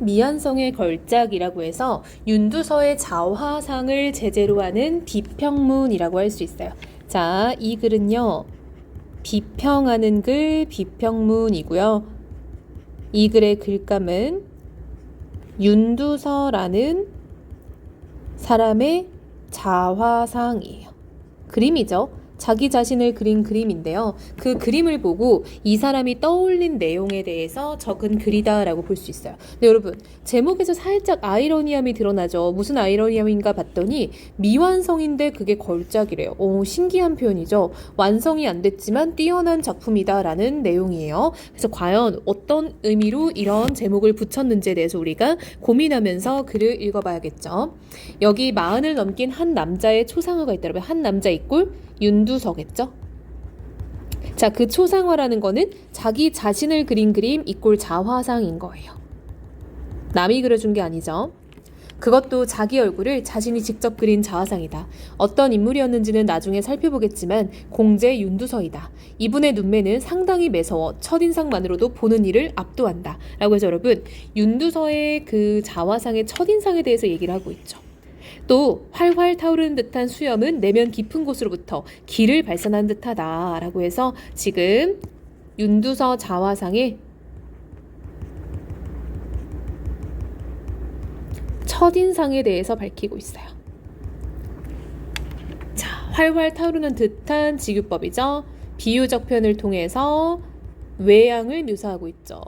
미안성의 걸작이라고 해서 윤두서의 자화상을 제재로 하는 비평문이라고 할 수 있어요. 자, 이 글은요. 비평하는 글 비평문이고요. 이 글의 글감은 윤두서라는 사람의 자화상이에요. 그림이죠. 자기 자신을 그린 그림인데요. 그 그림을 보고 이 사람이 떠올린 내용에 대해서 적은 글이다라고 볼 수 있어요. 근데 여러분, 제목에서 살짝 아이러니함이 드러나죠. 무슨 아이러니함인가 봤더니 미완성인데 그게 걸작이래요. 오, 신기한 표현이죠. 완성이 안 됐지만 뛰어난 작품이다라는 내용이에요. 그래서 과연 어떤 의미로 이런 제목을 붙였는지에 대해서 우리가 고민하면서 글을 읽어봐야겠죠. 여기 마흔을 넘긴 한 남자의 초상화가 있더라고요. 한 남자 이꼴 윤두서겠죠? 자, 그 초상화라는 거는 자기 자신을 그린 그림 이꼴 자화상인 거예요. 남이 그려준 게 아니죠. 그것도 자기 얼굴을 자신이 직접 그린 자화상이다. 어떤 인물이었는지는 나중에 살펴보겠지만 공제 윤두서이다. 이분의 눈매는 상당히 매서워 첫인상만으로도 보는 이를 압도한다. 라고 해서 여러분 윤두서의 그 자화상의 첫인상에 대해서 얘기를 하고 있죠. 또 활활 타오르는 듯한 수염은 내면 깊은 곳으로부터 기를 발산한 듯하다라고 해서 지금 윤두서 자화상의 첫인상에 대해서 밝히고 있어요. 자, 활활 타오르는 듯한 직유법이죠. 비유적 표현을 통해서 외양을 묘사하고 있죠.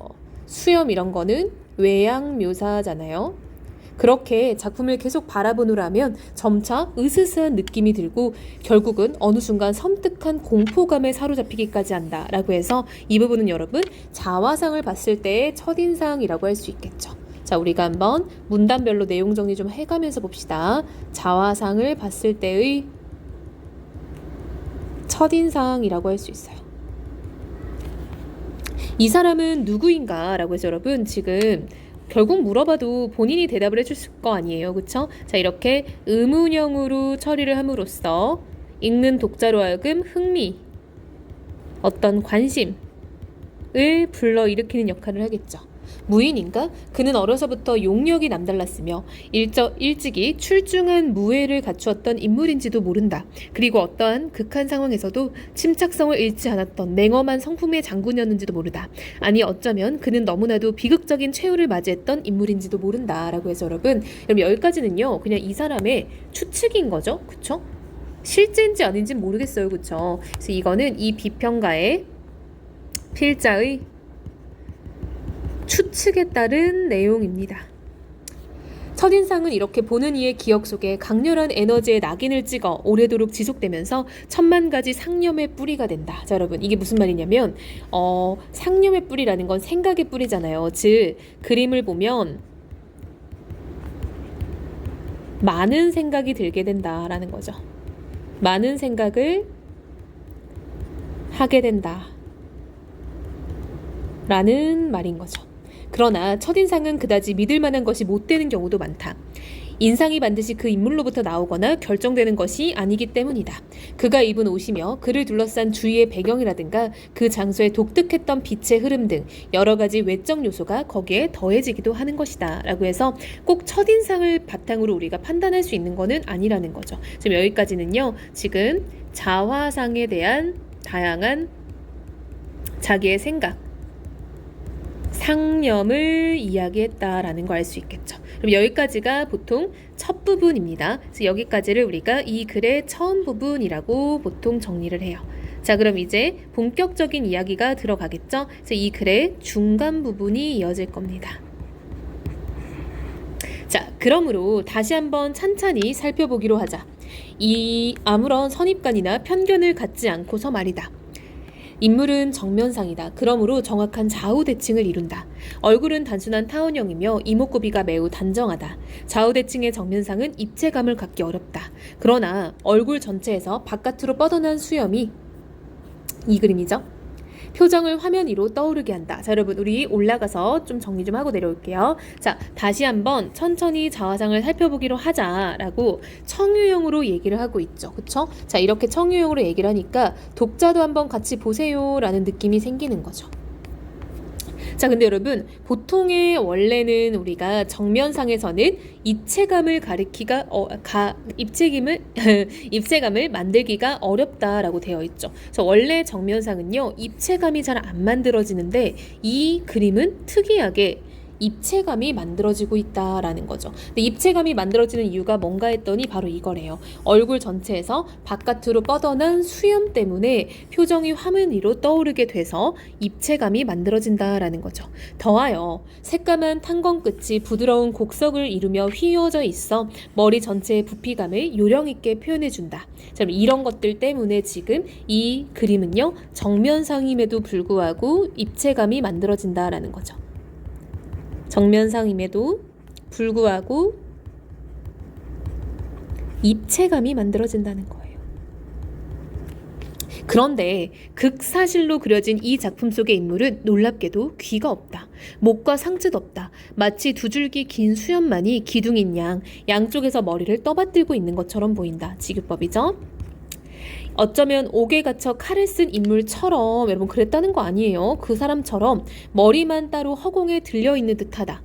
수염 이런 거는 외양 묘사잖아요. 그렇게 작품을 계속 바라보느라면 점차 으스스한 느낌이 들고 결국은 어느 순간 섬뜩한 공포감에 사로잡히기까지 한다 라고 해서 이 부분은 여러분 자화상을 봤을 때의 첫인상이라고 할 수 있겠죠. 자, 우리가 한번 문단별로 내용 정리 좀 해가면서 봅시다. 자화상을 봤을 때의 첫인상이라고 할 수 있어요. 이 사람은 누구인가? 라고 해서 여러분 지금 결국 물어봐도 본인이 대답을 해줄 거 아니에요. 그쵸? 자, 이렇게 의문형으로 처리를 함으로써 읽는 독자로 하여금 흥미, 어떤 관심을 불러일으키는 역할을 하겠죠. 무인인가? 그는 어려서부터 용력이 남달랐으며 일저, 일찍이 출중한 무예를 갖추었던 인물인지도 모른다. 그리고 어떠한 극한 상황에서도 침착성을 잃지 않았던 냉엄한 성품의 장군이었는지도 모르다. 아니 어쩌면 그는 너무나도 비극적인 최후를 맞이했던 인물인지도 모른다. 라고 해서 여러분 여러분 여기까지는요 그냥 이 사람의 추측인 거죠. 그쵸? 실제인지 아닌지 모르겠어요. 그쵸? 그래서 이거는 이 비평가의 필자의 추측에 따른 내용입니다. 첫인상은 이렇게 보는 이의 기억 속에 강렬한 에너지의 낙인을 찍어 오래도록 지속되면서 천만 가지 상념의 뿌리가 된다. 자, 여러분, 이게 무슨 말이냐면, 어, 상념의 뿌리라는 건 생각의 뿌리잖아요. 즉, 그림을 보면 많은 생각이 들게 된다라는 거죠. 많은 생각을 하게 된다. 라는 말인 거죠. 그러나 첫인상은 그다지 믿을 만한 것이 못 되는 경우도 많다. 인상이 반드시 그 인물로부터 나오거나 결정되는 것이 아니기 때문이다. 그가 입은 옷이며 그를 둘러싼 주위의 배경이라든가 그 장소의 독특했던 빛의 흐름 등 여러 가지 외적 요소가 거기에 더해지기도 하는 것이다. 라고 해서 꼭 첫인상을 바탕으로 우리가 판단할 수 있는 것은 아니라는 거죠. 지금 여기까지는요. 지금 자화상에 대한 다양한 자기의 생각, 상념을 이야기했다라는 걸 알 수 있겠죠. 그럼 여기까지가 보통 첫 부분입니다. 그래서 여기까지를 우리가 이 글의 처음 부분이라고 보통 정리를 해요. 자, 그럼 이제 본격적인 이야기가 들어가겠죠? 그래서 이 글의 중간 부분이 이어질 겁니다. 자, 그러므로 다시 한번 찬찬히 살펴보기로 하자. 이 아무런 선입관이나 편견을 갖지 않고서 말이다. 인물은 정면상이다. 그러므로 정확한 좌우 대칭을 이룬다. 얼굴은 단순한 타원형이며 이목구비가 매우 단정하다. 좌우 대칭의 정면상은 입체감을 갖기 어렵다. 그러나 얼굴 전체에서 바깥으로 뻗어난 수염이 이 그림이죠. 표정을 화면 위로 떠오르게 한다. 자, 여러분, 우리 올라가서 좀 정리 좀 하고 내려올게요. 자, 다시 한번 천천히 자화상을 살펴보기로 하자라고 청유형으로 얘기를 하고 있죠. 그쵸? 자, 이렇게 청유형으로 얘기를 하니까 독자도 한번 같이 보세요라는 느낌이 생기는 거죠. 자, 근데 여러분, 보통의 원래는 우리가 정면상에서는 입체감을 가리키가 어, 가 입체감을 입체감을 만들기가 어렵다라고 되어 있죠. 그래서 원래 정면상은요 입체감이 잘 안 만들어지는데 이 그림은 특이하게 입체감이 만들어지고 있다라는 거죠. 근데 입체감이 만들어지는 이유가 뭔가 했더니 바로 이거래요. 얼굴 전체에서 바깥으로 뻗어난 수염 때문에 표정이 화면 위로 떠오르게 돼서 입체감이 만들어진다라는 거죠. 더하여 새까만 탄건 끝이 부드러운 곡석을 이루며 휘어져 있어 머리 전체의 부피감을 요령 있게 표현해 준다. 자, 이런 것들 때문에 지금 이 그림은요 정면상임에도 불구하고 입체감이 만들어진다라는 거죠. 정면상임에도 불구하고 입체감이 만들어진다는 거예요. 그런데 극사실로 그려진 이 작품 속의 인물은 놀랍게도 귀가 없다. 목과 상체도 없다. 마치 두 줄기 긴 수염만이 기둥인 양 양쪽에서 머리를 떠받들고 있는 것처럼 보인다. 지규법이죠. 어쩌면 옥에 갇혀 칼을 쓴 인물처럼 여러분 그랬다는 거 아니에요. 그 사람처럼 머리만 따로 허공에 들려 있는 듯하다.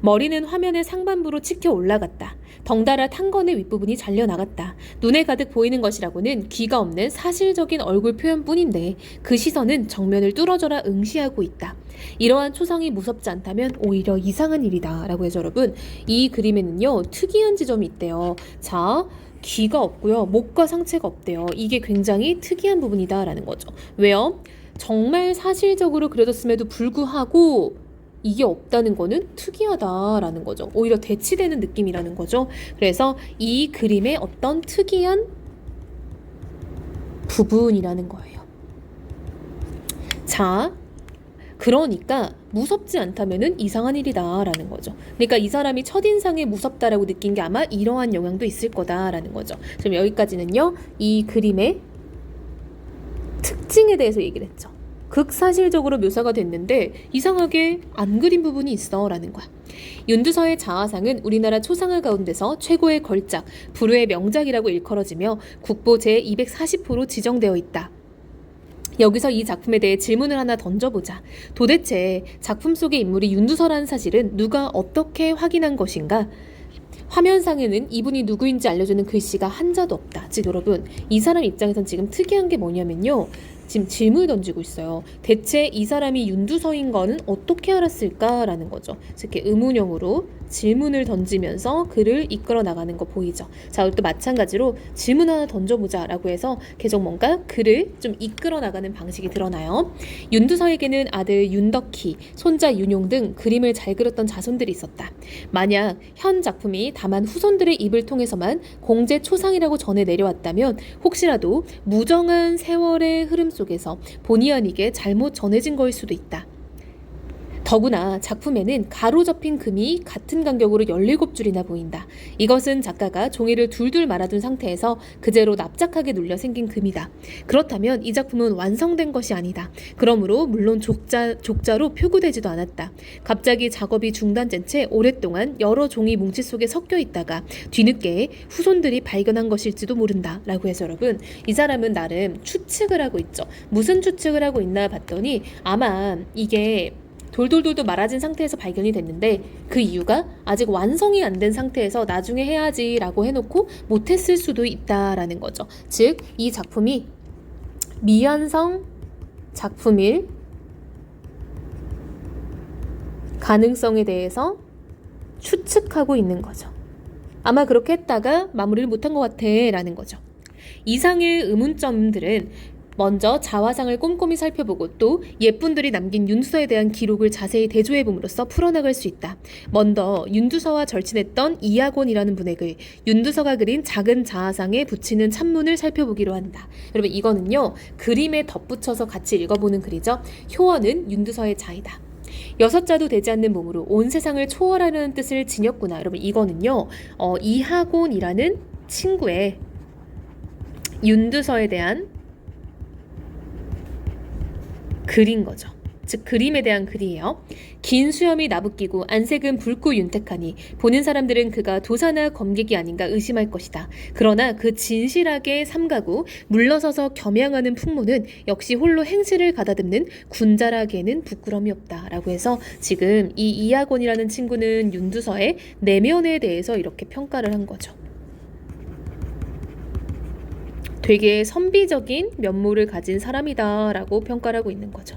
머리는 화면의 상반부로 치켜 올라갔다. 덩달아 탄건의 윗부분이 잘려 나갔다. 눈에 가득 보이는 것이라고는 귀가 없는 사실적인 얼굴 표현뿐인데 그 시선은 정면을 뚫어져라 응시하고 있다. 이러한 초성이 무섭지 않다면 오히려 이상한 일이다 라고 해서 여러분 이 그림에는요 특이한 지점이 있대요. 자. 귀가 없고요. 목과 상체가 없대요. 이게 굉장히 특이한 부분이다라는 거죠. 왜요? 정말 사실적으로 그려졌음에도 불구하고 이게 없다는 거는 특이하다라는 거죠. 오히려 대치되는 느낌이라는 거죠. 그래서 이 그림의 어떤 특이한 부분이라는 거예요. 자, 그러니까 무섭지 않다면은 이상한 일이다라는 거죠. 그러니까 이 사람이 첫인상에 무섭다라고 느낀 게 아마 이러한 영향도 있을 거다라는 거죠. 지금 여기까지는요, 이 그림의 특징에 대해서 얘기를 했죠. 극사실적으로 묘사가 됐는데 이상하게 안 그린 부분이 있어라는 거야. 윤두서의 자화상은 우리나라 초상화 가운데서 최고의 걸작, 불후의 명작이라고 일컬어지며 국보 제240호로 지정되어 있다. 여기서 이 작품에 대해 질문을 하나 던져보자. 도대체 작품 속의 인물이 윤두서라는 사실은 누가 어떻게 확인한 것인가? 화면상에는 이분이 누구인지 알려주는 글씨가 한자도 없다. 즉 여러분 이 사람 입장에선 지금 특이한 게 뭐냐면요. 지금 질문을 던지고 있어요. 대체 이 사람이 윤두서인 거는 어떻게 알았을까라는 거죠. 이렇게 의문형으로 질문을 던지면서 글을 이끌어 나가는 거 보이죠. 자, 또 마찬가지로 질문 하나 던져보자 라고 해서 계속 뭔가 글을 좀 이끌어 나가는 방식이 드러나요. 윤두서에게는 아들 윤덕희, 손자 윤용 등 그림을 잘 그렸던 자손들이 있었다. 만약 현 작품이 다만 후손들의 입을 통해서만 공제 초상이라고 전해 내려왔다면 혹시라도 무정한 세월의 흐름 속에서 본의 아니게 잘못 전해진 거일 수도 있다. 더구나 작품에는 가로 접힌 금이 같은 간격으로 17줄이나 보인다. 이것은 작가가 종이를 둘둘 말아둔 상태에서 그대로 납작하게 눌려 생긴 금이다. 그렇다면 이 작품은 완성된 것이 아니다. 그러므로 물론 족자, 족자로 표구되지도 않았다. 갑자기 작업이 중단된 채 오랫동안 여러 종이 뭉치 속에 섞여 있다가 뒤늦게 후손들이 발견한 것일지도 모른다. 라고 해서 여러분, 이 사람은 나름 추측을 하고 있죠. 무슨 추측을 하고 있나 봤더니 아마 이게 돌돌돌도 말아진 상태에서 발견이 됐는데 그 이유가 아직 완성이 안 된 상태에서 나중에 해야지라고 해놓고 못했을 수도 있다라는 거죠. 즉, 이 작품이 미완성 작품일 가능성에 대해서 추측하고 있는 거죠. 아마 그렇게 했다가 마무리를 못한 것 같아 라는 거죠. 이상의 의문점들은 먼저 자화상을 꼼꼼히 살펴보고 또 예쁜들이 남긴 윤두서에 대한 기록을 자세히 대조해 봄으로써 풀어나갈 수 있다. 먼저 윤두서와 절친했던 이학원이라는 분의 글, 윤두서가 그린 작은 자화상에 붙이는 찬문을 살펴보기로 한다. 여러분 이거는요 그림에 덧붙여서 같이 읽어보는 글이죠. 효원은 윤두서의 자이다. 여섯 자도 되지 않는 몸으로 온 세상을 초월하려는 뜻을 지녔구나. 여러분 이거는요 어, 이학원이라는 친구의 윤두서에 대한 글인 거죠. 즉 그림에 대한 글이에요. 긴 수염이 나부끼고 안색은 붉고 윤택하니 보는 사람들은 그가 도사나 검객이 아닌가 의심할 것이다. 그러나 그 진실하게 삼가고 물러서서 겸양하는 풍모는 역시 홀로 행실을 가다듬는 군자라기에는 부끄럼이 없다. 라고 해서 지금 이 이학원이라는 친구는 윤두서의 내면에 대해서 이렇게 평가를 한 거죠. 되게 선비적인 면모를 가진 사람이다 라고 평가를 하고 있는 거죠.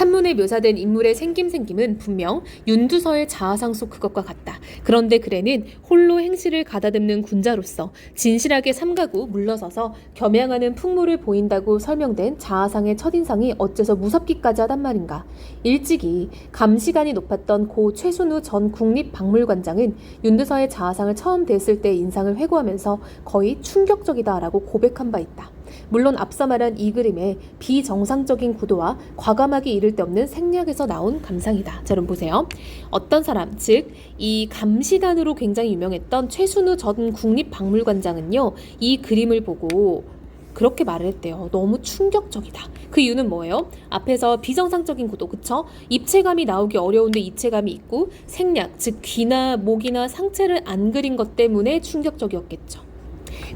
찬문에 묘사된 인물의 생김생김은 분명 윤두서의 자아상 속 그것과 같다. 그런데 글에는 홀로 행실을 가다듬는 군자로서 진실하게 삼가고 물러서서 겸양하는 풍모를 보인다고 설명된 자아상의 첫인상이 어째서 무섭기까지 하단 말인가. 일찍이 감시관이 높았던 고 최순우 전 국립박물관장은 윤두서의 자아상을 처음 뵀을 때 인상을 회고하면서 거의 충격적이다라고 고백한 바 있다. 물론 앞서 말한 이 그림의 비정상적인 구도와 과감하게 이를 데 없는 생략에서 나온 감상이다. 자, 여러분 보세요. 어떤 사람, 즉 이 감시단으로 굉장히 유명했던 최순우 전 국립박물관장은요, 이 그림을 보고 그렇게 말을 했대요. 너무 충격적이다. 그 이유는 뭐예요? 앞에서 비정상적인 구도, 그쵸? 입체감이 나오기 어려운데 입체감이 있고 생략, 즉 귀나 목이나 상체를 안 그린 것 때문에 충격적이었겠죠.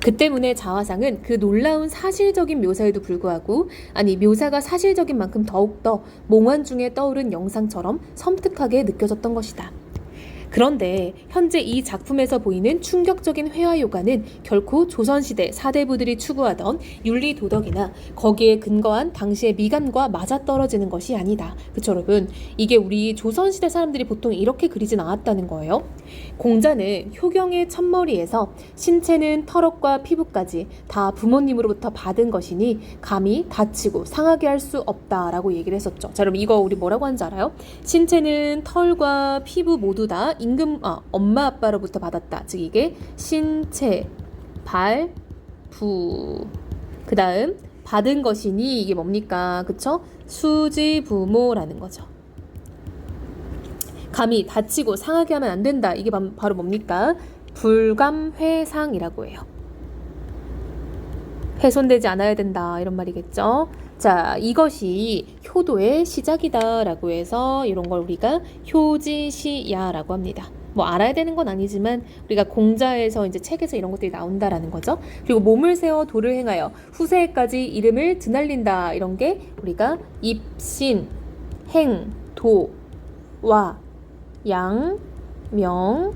그 때문에 자화상은 그 놀라운 사실적인 묘사에도 불구하고 아니 묘사가 사실적인 만큼 더욱더 몽환 중에 떠오른 영상처럼 섬뜩하게 느껴졌던 것이다. 그런데 현재 이 작품에서 보이는 충격적인 회화 요가는 결코 조선시대 사대부들이 추구하던 윤리 도덕이나 거기에 근거한 당시의 미감과 맞아떨어지는 것이 아니다. 그쵸 여러분? 이게 우리 조선시대 사람들이 보통 이렇게 그리진 않았다는 거예요. 공자는 효경의 첫머리에서 신체는 털옷과 피부까지 다 부모님으로부터 받은 것이니 감히 다치고 상하게 할 수 없다라고 얘기를 했었죠. 자, 그럼 이거 우리 뭐라고 하는지 알아요? 신체는 털과 피부 모두 다 임금 아, 엄마 아빠로부터 받았다. 즉 이게 신체, 발, 부. 그다음 받은 것이니 이게 뭡니까? 그쵸? 수지 부모라는 거죠. 감히 다치고 상하게 하면 안 된다. 이게 바- 바로 뭡니까? 불감회상이라고 해요. 훼손되지 않아야 된다. 이런 말이겠죠. 자, 이것이 효도의 시작이다라고 해서 이런 걸 우리가 효지시야라고 합니다. 뭐 알아야 되는 건 아니지만 우리가 공자에서 이제 책에서 이런 것들이 나온다라는 거죠. 그리고 몸을 세워 도를 행하여 후세까지 이름을 드날린다 이런 게 우리가 입신, 행, 도, 와, 양, 명,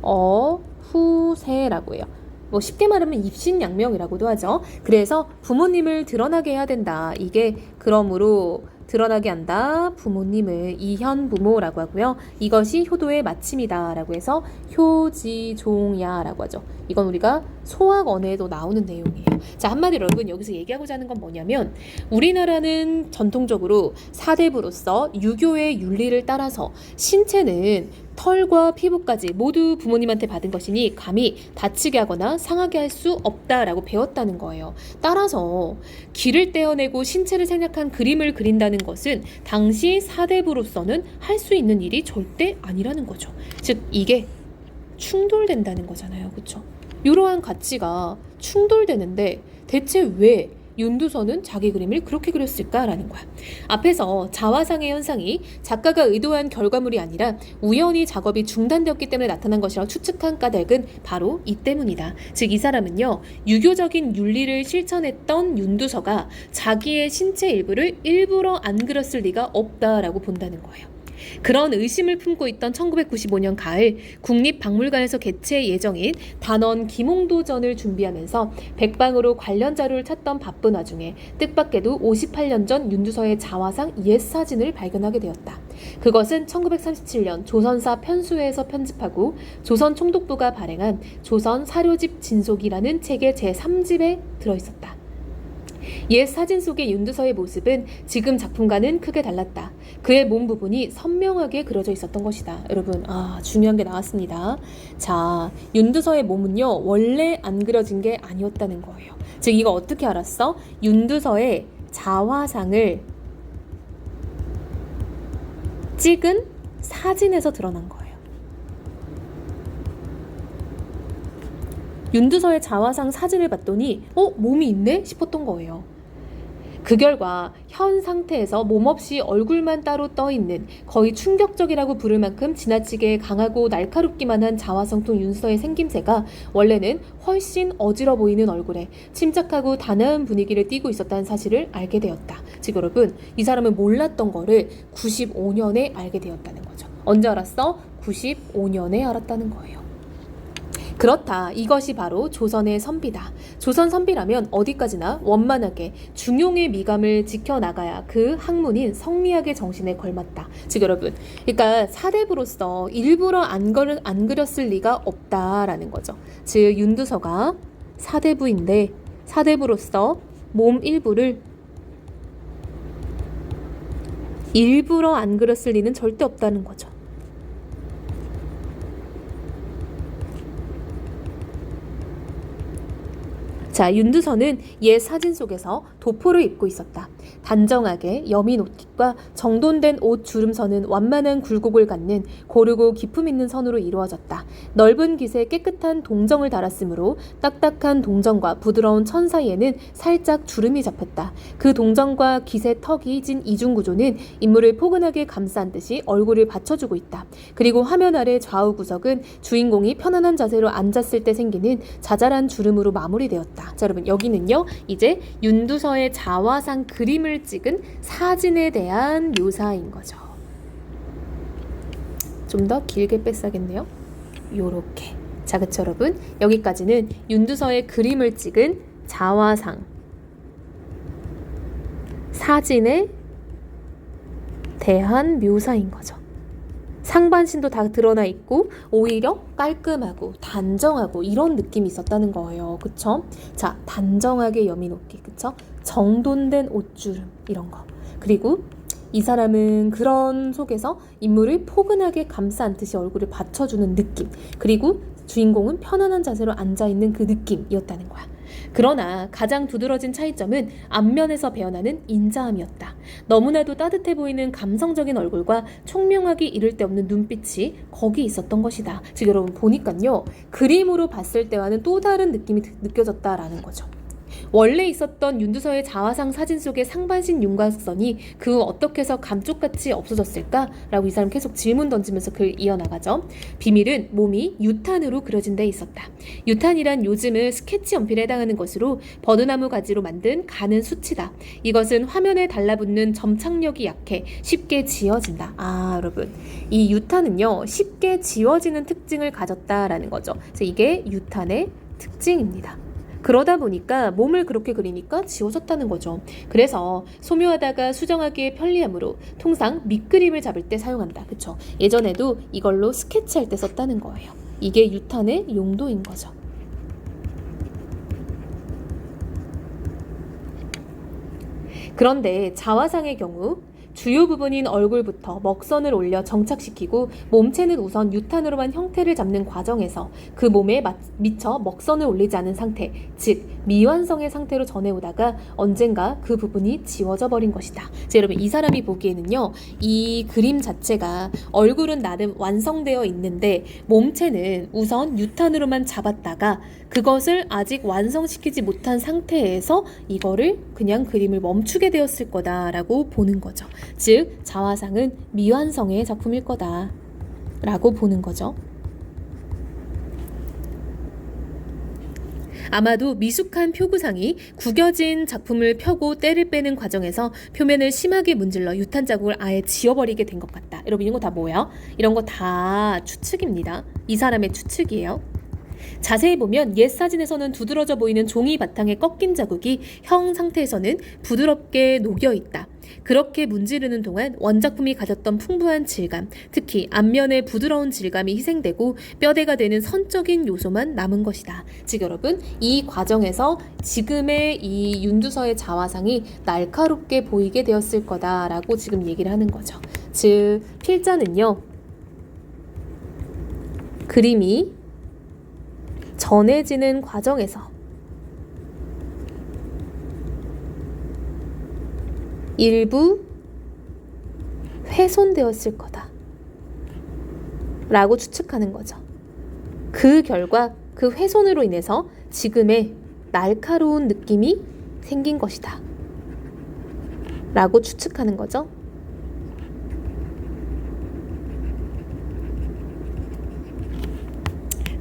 어, 후세라고 해요. 뭐 쉽게 말하면 입신양명이라고도 하죠. 그래서 부모님을 드러나게 해야 된다. 이게 그러므로 드러나게 한다. 부모님을 이현 부모라고 하고요. 이것이 효도의 마침이다라고 해서 효지종야라고 하죠. 이건 우리가 소학 언어에도 나오는 내용이에요. 자, 한마디로 여러분 여기서 얘기하고자 하는 건 뭐냐면 우리나라는 전통적으로 사대부로서 유교의 윤리를 따라서 신체는 털과 피부까지 모두 부모님한테 받은 것이니 감히 다치게 하거나 상하게 할 수 없다라고 배웠다는 거예요. 따라서 기를 떼어내고 신체를 생략한 그림을 그린다는 것은 당시 사대부로서는 할 수 있는 일이 절대 아니라는 거죠. 즉 이게 충돌된다는 거잖아요. 그렇죠? 이러한 가치가 충돌되는데 대체 왜 윤두서는 자기 그림을 그렇게 그렸을까라는 거야. 앞에서 자화상의 현상이 작가가 의도한 결과물이 아니라 우연히 작업이 중단되었기 때문에 나타난 것이라고 추측한 까닭은 바로 이 때문이다. 즉 이 사람은요 유교적인 윤리를 실천했던 윤두서가 자기의 신체 일부를 일부러 안 그렸을 리가 없다라고 본다는 거예요. 그런 의심을 품고 있던 1995년 가을 국립박물관에서 개최 예정인 단원 김홍도전을 준비하면서 백방으로 관련 자료를 찾던 바쁜 와중에 뜻밖에도 58년 전 윤두서의 자화상 옛 사진을 발견하게 되었다. 그것은 1937년 조선사 편수회에서 편집하고 조선 총독부가 발행한 조선 사료집 진속이라는 책의 제3집에 들어있었다. 옛 사진 속의 윤두서의 모습은 지금 작품과는 크게 달랐다. 그의 몸 부분이 선명하게 그려져 있었던 것이다. 여러분, 아, 중요한 게 나왔습니다. 자, 윤두서의 몸은요, 원래 안 그려진 게 아니었다는 거예요. 즉, 이거 어떻게 알았어? 윤두서의 자화상을 찍은 사진에서 드러난 거예요. 윤두서의 자화상 사진을 봤더니 어 몸이 있네 싶었던 거예요. 그 결과 현 상태에서 몸없이 얼굴만 따로 떠 있는 거의 충격적이라고 부를 만큼 지나치게 강하고 날카롭기만 한 자화성통 윤서의 생김새가 원래는 훨씬 어지러 보이는 얼굴에 침착하고 단아한 분위기를 띠고 있었다는 사실을 알게 되었다. 즉 여러분 이 사람은 몰랐던 거를 95년에 알게 되었다는 거죠. 언제 알았어? 95년에 알았다는 거예요. 그렇다. 이것이 바로 조선의 선비다. 조선 선비라면 어디까지나 원만하게 중용의 미감을 지켜나가야 그 학문인 성리학의 정신에 걸맞다. 즉 여러분, 그러니까 사대부로서 일부러 안, 걸, 안 그렸을 리가 없다라는 거죠. 즉 윤두서가 사대부인데 사대부로서 몸 일부를 일부러 안 그렸을 리는 절대 없다는 거죠. 자, 윤두선은 옛 사진 속에서 도포를 입고 있었다. 단정하게 여민 옷깃과 정돈된 옷 주름선은 완만한 굴곡을 갖는 고르고 기품 있는 선으로 이루어졌다. 넓은 깃에 깨끗한 동정을 달았으므로 딱딱한 동정과 부드러운 천 사이에는 살짝 주름이 잡혔다. 그 동정과 깃의 턱이 진 이중 구조는 인물을 포근하게 감싼 듯이 얼굴을 받쳐주고 있다. 그리고 화면 아래 좌우 구석은 주인공이 편안한 자세로 앉았을 때 생기는 자잘한 주름으로 마무리되었다. 자, 여러분 여기는요. 이제 윤두서의 자화상 그림을 찍은 사진에 대한 묘사인 거죠. 좀 더 길게 뺐어야겠네요. 요렇게. 자, 그쵸 여러분? 여기까지는 윤두서의 그림을 찍은 자화상 사진에 대한 묘사인 거죠. 상반신도 다 드러나 있고 오히려 깔끔하고 단정하고 이런 느낌이 있었다는 거예요. 그쵸? 자, 단정하게 여민 옷기. 그쵸? 정돈된 옷주름 이런 거. 그리고 이 사람은 그런 속에서 인물을 포근하게 감싸 안듯이 얼굴을 받쳐주는 느낌. 그리고 주인공은 편안한 자세로 앉아 있는 그 느낌이었다는 거야. 그러나 가장 두드러진 차이점은 앞면에서 배어나는 인자함이었다. 너무나도 따뜻해 보이는 감성적인 얼굴과 총명하기 이를 데 없는 눈빛이 거기 있었던 것이다. 즉 여러분 보니까요. 그림으로 봤을 때와는 또 다른 느낌이 느껴졌다라는 거죠. 원래 있었던 윤두서의 자화상 사진 속의 상반신 윤곽선이 그 어떻게 해서 감쪽같이 없어졌을까라고 이 사람 계속 질문 던지면서 글 이어나가죠. 비밀은 몸이 유탄으로 그려진 데 있었다. 유탄이란 요즘은 스케치 연필에 해당하는 것으로 버드나무 가지로 만든 가는 수치다. 이것은 화면에 달라붙는 점착력이 약해 쉽게 지워진다. 아 여러분 이 유탄은요 쉽게 지워지는 특징을 가졌다라는 거죠. 그래서 이게 유탄의 특징입니다. 그러다 보니까 몸을 그렇게 그리니까 지워졌다는 거죠. 그래서 소묘하다가 수정하기에 편리하므로 통상 밑그림을 잡을 때 사용한다. 그쵸? 예전에도 이걸로 스케치할 때 썼다는 거예요. 이게 유탄의 용도인 거죠. 그런데 자화상의 경우 주요 부분인 얼굴부터 먹선을 올려 정착시키고 몸체는 우선 유탄으로만 형태를 잡는 과정에서 그 몸에 미처 먹선을 올리지 않은 상태, 즉 미완성의 상태로 전해오다가 언젠가 그 부분이 지워져 버린 것이다. 자, 여러분 이 사람이 보기에는요, 이 그림 자체가 얼굴은 나름 완성되어 있는데 몸체는 우선 유탄으로만 잡았다가 그것을 아직 완성시키지 못한 상태에서 이거를 그냥 그림을 멈추게 되었을 거다라고 보는 거죠. 즉, 자화상은 미완성의 작품일 거다. 라고 보는 거죠. 아마도 미숙한 표구상이 구겨진 작품을 펴고 때를 빼는 과정에서 표면을 심하게 문질러 유탄 자국을 아예 지워버리게 된 것 같다. 여러분 이런 거 다 뭐예요? 이런 거 다 추측입니다. 이 사람의 추측이에요. 자세히 보면 옛 사진에서는 두드러져 보이는 종이 바탕에 꺾인 자국이 형 상태에서는 부드럽게 녹여 있다. 그렇게 문지르는 동안 원작품이 가졌던 풍부한 질감, 특히 앞면의 부드러운 질감이 희생되고 뼈대가 되는 선적인 요소만 남은 것이다. 즉 여러분, 이 과정에서 지금의 이 윤두서의 자화상이 날카롭게 보이게 되었을 거다라고 지금 얘기를 하는 거죠. 즉 필자는요. 그림이 전해지는 과정에서 일부 훼손되었을 거다. 라고 추측하는 거죠. 그 결과 그 훼손으로 인해서 지금의 날카로운 느낌이 생긴 것이다. 라고 추측하는 거죠.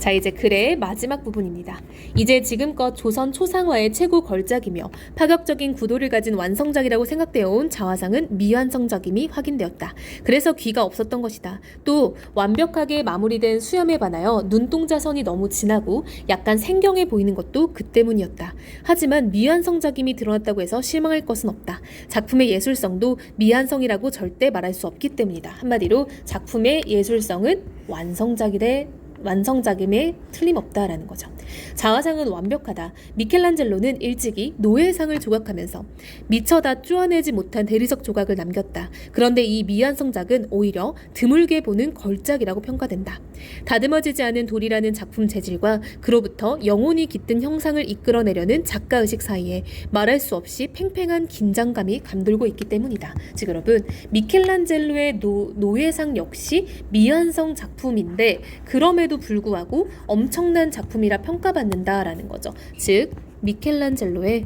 자, 이제 글의 마지막 부분입니다. 이제 지금껏 조선 초상화의 최고 걸작이며 파격적인 구도를 가진 완성작이라고 생각되어 온 자화상은 미완성작임이 확인되었다. 그래서 귀가 없었던 것이다. 또 완벽하게 마무리된 수염에 반하여 눈동자선이 너무 진하고 약간 생경해 보이는 것도 그 때문이었다. 하지만 미완성작임이 드러났다고 해서 실망할 것은 없다. 작품의 예술성도 미완성이라고 절대 말할 수 없기 때문이다. 한마디로 작품의 예술성은 완성작이래 완성작임에 틀림없다라는 거죠. 자화상은 완벽하다. 미켈란젤로는 일찍이 노예상을 조각하면서 미처 다 쪼아내지 못한 대리석 조각을 남겼다. 그런데 이 미완성작은 오히려 드물게 보는 걸작이라고 평가된다. 다듬어지지 않은 돌이라는 작품 재질과 그로부터 영혼이 깃든 형상을 이끌어내려는 작가의식 사이에 말할 수 없이 팽팽한 긴장감이 감돌고 있기 때문이다. 즉 여러분 미켈란젤로의 노, 노예상 역시 미완성 작품인데 그럼에도 불구하고 엄청난 작품이라 평가받는다라는 거죠. 즉 미켈란젤로의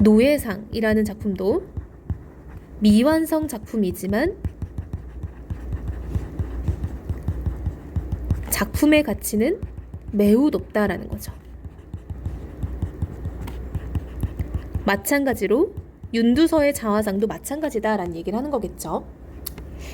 노예상이라는 작품도 미완성 작품이지만 작품의 가치는 매우 높다라는 거죠. 마찬가지로 윤두서의 자화상도 마찬가지다라는 얘기를 하는 거겠죠.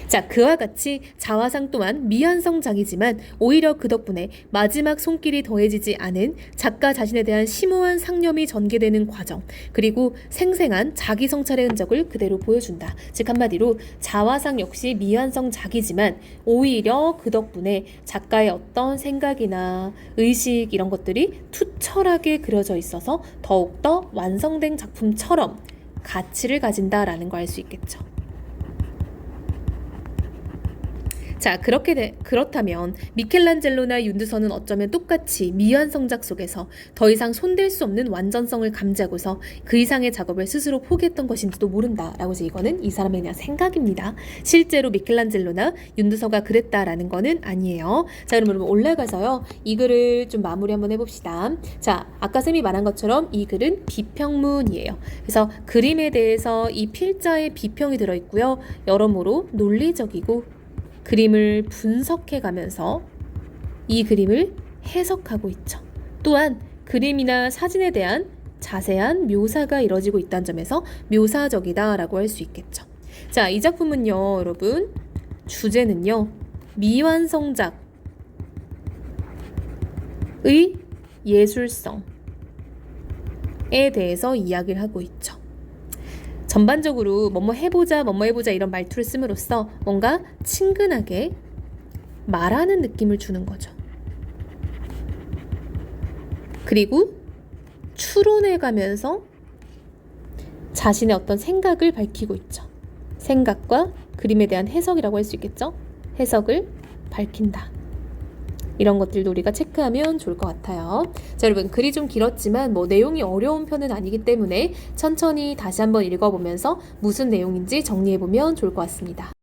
자, 그와 같이 자화상 또한 미완성작이지만 오히려 그 덕분에 마지막 손길이 더해지지 않은 작가 자신에 대한 심오한 상념이 전개되는 과정, 그리고 생생한 자기 성찰의 흔적을 그대로 보여준다. 즉 한마디로 자화상 역시 미완성작이지만 오히려 그 덕분에 작가의 어떤 생각이나 의식 이런 것들이 투철하게 그려져 있어서 더욱더 완성된 작품처럼 가치를 가진다라는 걸 알 수 있겠죠. 자, 그렇게 되, 그렇다면 미켈란젤로나 윤두선은 어쩌면 똑같이 미완 성작 속에서 더 이상 손댈 수 없는 완전성을 감지하고서 그 이상의 작업을 스스로 포기했던 것인지도 모른다라고 해서 이거는 이 사람의 그냥 생각입니다. 실제로 미켈란젤로나 윤두서가 그랬다라는 거는 아니에요. 자, 그럼 여러분 올라가서요. 이 글을 좀 마무리 한번 해봅시다. 자, 아까 쌤이 말한 것처럼 이 글은 비평문이에요. 그래서 그림에 대해서 이 필자의 비평이 들어있고요. 여러모로 논리적이고 그림을 분석해 가면서 이 그림을 해석하고 있죠. 또한 그림이나 사진에 대한 자세한 묘사가 이뤄지고 있다는 점에서 묘사적이다라고 할 수 있겠죠. 자, 이 작품은요, 여러분, 주제는요, 미완성작의 예술성에 대해서 이야기를 하고 있죠. 전반적으로 뭐뭐 해보자, 뭐뭐 해보자 이런 말투를 씀으로써 뭔가 친근하게 말하는 느낌을 주는 거죠. 그리고 추론해 가면서 자신의 어떤 생각을 밝히고 있죠. 생각과 그림에 대한 해석이라고 할 수 있겠죠. 해석을 밝힌다. 이런 것들도 우리가 체크하면 좋을 것 같아요. 자, 여러분, 글이 좀 길었지만 뭐 내용이 어려운 편은 아니기 때문에 천천히 다시 한번 읽어보면서 무슨 내용인지 정리해보면 좋을 것 같습니다.